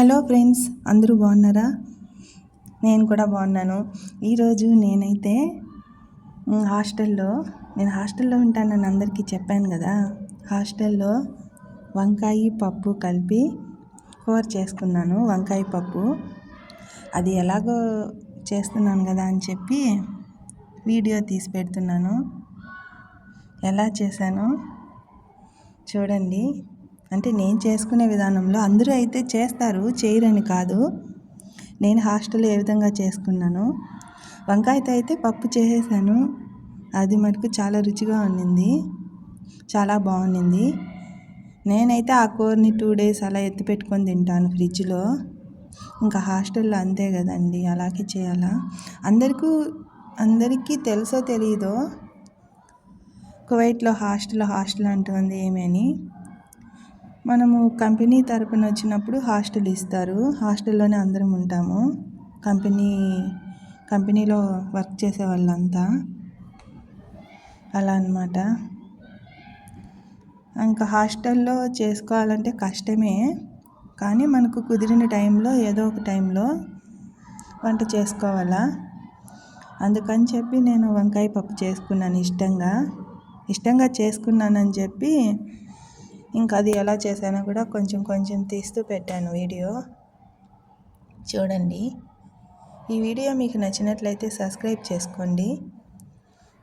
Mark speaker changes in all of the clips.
Speaker 1: Hello friends అందరూ బాగున్నారా? నేను కూడా బాగున్నాను. ఈరోజు నేనైతే హాస్టల్లో నేను హాస్టల్లో ఉంటానని అందరికీ చెప్పాను కదా. హాస్టల్లో వంకాయ పప్పు కలిపి కూర చేసుకున్నాను. వంకాయ పప్పు. అది ఎలాగో చేస్తున్నాను కదా అని చెప్పి వీడియో తీసి పెడుతున్నాను. ఎలా చేశాను చూడండి. అంటే నేను చేసుకునే విధానంలో అందరూ అయితే చేస్తారు చేయరని కాదు. నేను హాస్టల్లో ఏ విధంగా చేసుకున్నాను వంకాయతో అయితే పప్పు చేసేసాను. అది మటుకు చాలా రుచిగా ఉండింది చాలా బాగుండింది. నేనైతే ఆ కూరని టూ డేస్ అలా ఎత్తి పెట్టుకొని తింటాను ఫ్రిడ్జ్లో. ఇంకా హాస్టల్లో అంతే కదండి అలాగే చేయాలా? అందరికీ అందరికీ తెలుసో తెలియదో కువైట్లో హాస్టల్ హాస్టల్ అంటుంది ఏమని అని. మనము కంపెనీ తరపున వచ్చినప్పుడు హాస్టల్ ఇస్తారు. హాస్టల్లోనే అందరం ఉంటాము. కంపెనీ కంపెనీలో వర్క్ చేసే వాళ్ళంతా. అలా అన్నమాట. ఇంకా హాస్టల్లో చేసుకోవాలంటే కష్టమే. కానీ మనకు కుదిరిన టైంలో ఏదో ఒక టైంలో వంట చేసుకోవాలా? అందుకని చెప్పి నేను వంకాయ పప్పు చేసుకున్నాను ఇష్టంగా. ఇష్టంగా చేసుకున్నానని చెప్పి ఇంకా అది ఎలా చేశానో కూడా కొంచెం కొంచెం తీస్తూ పెట్టాను వీడియో. చూడండి. ఈ వీడియో మీకు నచ్చినట్లయితే సబ్స్క్రైబ్ చేసుకోండి.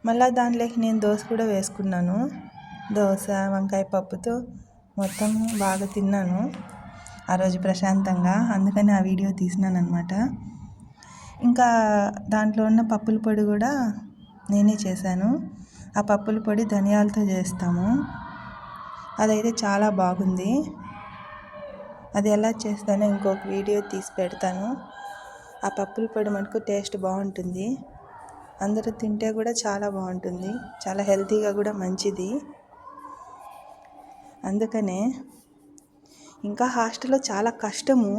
Speaker 1: మళ్ళీ దాంట్లోకి నేను దోశ కూడా వేసుకున్నాను. దోశ వంకాయ పప్పుతో మొత్తం బాగా తిన్నాను. ఆ రోజు ప్రశాంతంగా అందుకని ఆ వీడియో తీసినాను అనమాట ఇంకా దాంట్లో ఉన్న పప్పుల పొడి కూడా నేనే చేశాను. ఆ పప్పుల పొడి ధనియాలతో చేస్తాము. అదైతే చాలా బాగుంది. అది ఎలా చేస్తానో ఇంకొక వీడియో తీసి పెడతాను. ఆ పప్పుల పొడి మటుకు టేస్ట్ బాగుంటుంది. అందరూ తింటే కూడా చాలా బాగుంటుంది. చాలా హెల్తీగా కూడా మంచిది. అందుకనే ఇంకా హాస్టల్లో చాలా కష్టము.